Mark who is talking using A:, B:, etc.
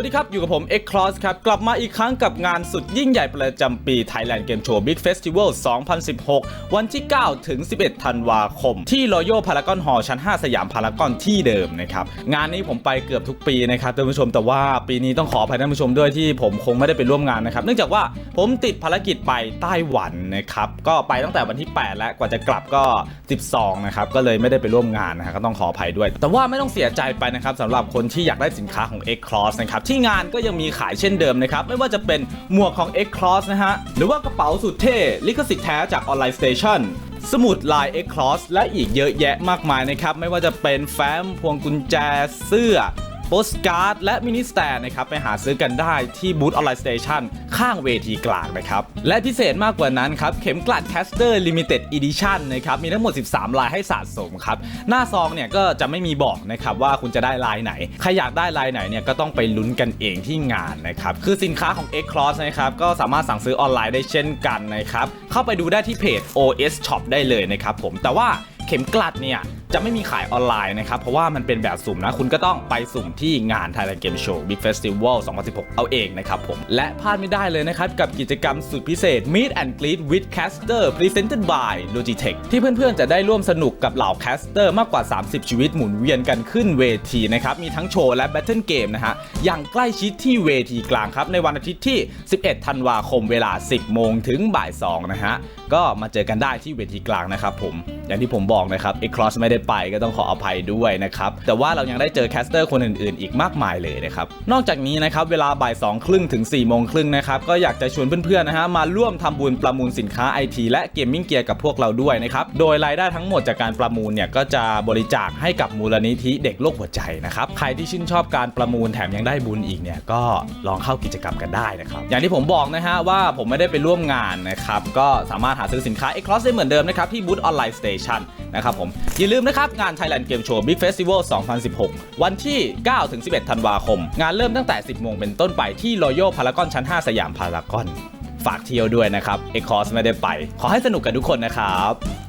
A: วัสดีครับ อยู่กับผม X Cross ครับ กลับมาอีกครั้งกับงานสุดยิ่งใหญ่ประจำปี Thailand Game Show Big Festival 2016 วันที่ 9 ถึง 11 ธันวาคม ที่ Royal Paragon Hall ชั้น 5 สยามพารากอนที่เดิมนะครับ งานนี้ผมไปเกือบทุกปีนะครับท่านผู้ชมแต่ว่าปีนี้ต้องขออภัยท่านผู้ชมด้วยที่ผมคงไม่ได้ไปร่วมงานนะครับ เนื่องจากว่า ผมติดภารกิจไปไต้หวันนะครับ ก็ไปตั้งแต่วันที่ 8 แล้วกว่าจะกลับก็ 12 นะครับ ก็เลยไม่ได้ไปร่วมงานนะครับก็ต้องขออภัยด้วย แต่ว่าไม่ต้องเสียใจไปนะครับสำหรับคนที่อยากได้สินค้าของ X Cross นะครับ ที่งานก็ยังมีขายเช่นเดิมนะครับ ไม่ว่าจะเป็นหมวกของ X Cross นะฮะ หรือว่ากระเป๋าสุดเท่ลิขสิทธิ์แท้จากออนไลน์สเตชันสมุดลาย X Cross และอีกเยอะแยะมากมายนะครับไม่ว่าจะเป็นแฟ้มพวงกุญแจเสื้อ โปสการ์ด และมินิสแตนนะครับไปหาซื้อกันได้ที่บูธออนไลน์สเตชันข้างเวทีกลางนะครับ และพิเศษมากกว่านั้นครับ เข็มกลัดแคสเตอร์ลิมิเต็ดอีดิชันนะครับ มีทั้งหมด 13 ลายให้สะสมครับ หน้าซองเนี่ยก็จะไม่มีบอกนะครับว่าคุณจะได้ลายไหน ใครอยากได้ลายไหนเนี่ยก็ต้องไปลุ้นกันเองที่งานนะครับ คือสินค้าของ X Cross นะครับก็สามารถสั่งซื้อออนไลน์ได้เช่นกันนะครับเข้าไปดูได้ที่เพจ OS Shop ได้เลยนะครับผมแต่ว่าเข็มกลัดเนี่ยจะไม่มีขายออนไลน์นะครับ เพราะว่ามันเป็นแบบสุ่มนะ คุณก็ต้องไปสุ่มที่งาน Thailand Game Show Big Festival 2016 เอาเองนะครับผม และพลาดไม่ได้เลยนะครับ กับกิจกรรมสุดพิเศษ Meet and Greet with Caster Presented by Logitech ที่เพื่อนๆ จะได้ร่วมสนุกกับเหล่า Caster มากกว่า 30 ชีวิตหมุนเวียนกันขึ้นเวทีนะครับ มีทั้งโชว์และ Battle Game นะฮะ อย่างใกล้ชิดที่เวทีกลางครับ ในวันอาทิตย์ที่ 11 ธันวาคมเวลา 10 โมงถึงบ่าย 2 นะฮะ ก็มาเจอกันได้ที่เวทีกลางนะครับผม อย่างที่ผมบอกนะครับ X Cross ไม่ได้ไปก็ต้องขออภัยด้วยนะครับ แต่ว่าเรายังได้เจอแคสเตอร์คนอื่นๆ อีกมากมายเลยนะครับ นอกจากนี้นะครับเวลาบ่าย2ครึ่งถึง4โมงครึ่งนะครับ ก็อยากจะชวนเพื่อนๆนะฮะมาร่วมทำบุญประมูลสินค้าไอทีและเกมมิ่งเกียร์กับพวกเราด้วยนะครับ โดยรายได้ทั้งหมดจากการประมูลเนี่ยก็จะบริจาคให้กับมูลนิธิเด็กโรคหัวใจนะครับ ใครที่ชื่นชอบการประมูลแถมยังได้บุญอีกเนี่ยก็ลองเข้ากิจกรรมกันได้นะครับ อย่างที่ผมบอกนะฮะว่าผมไม่ได้ไปร่วมงานนะครับ ก็สามารถหาซื้อสินค้า X Cross ได้เหมือนเดิมนะครับที่บูธออนไลน์สเตชันนะครับผม อย่าลืมนะครับงาน Thailand Game Show Big Festival 2016 วันที่9ถึง11 ธันวาคม งานเริ่มตั้งแต่ 10 โมงเป็นต้นไปที่ Royal Paragon ชั้น 5 สยามพารากอน ฝากเที่ยวด้วยนะครับเอคอสไม่ได้ไป ขอให้สนุกกันทุกคนนะครับ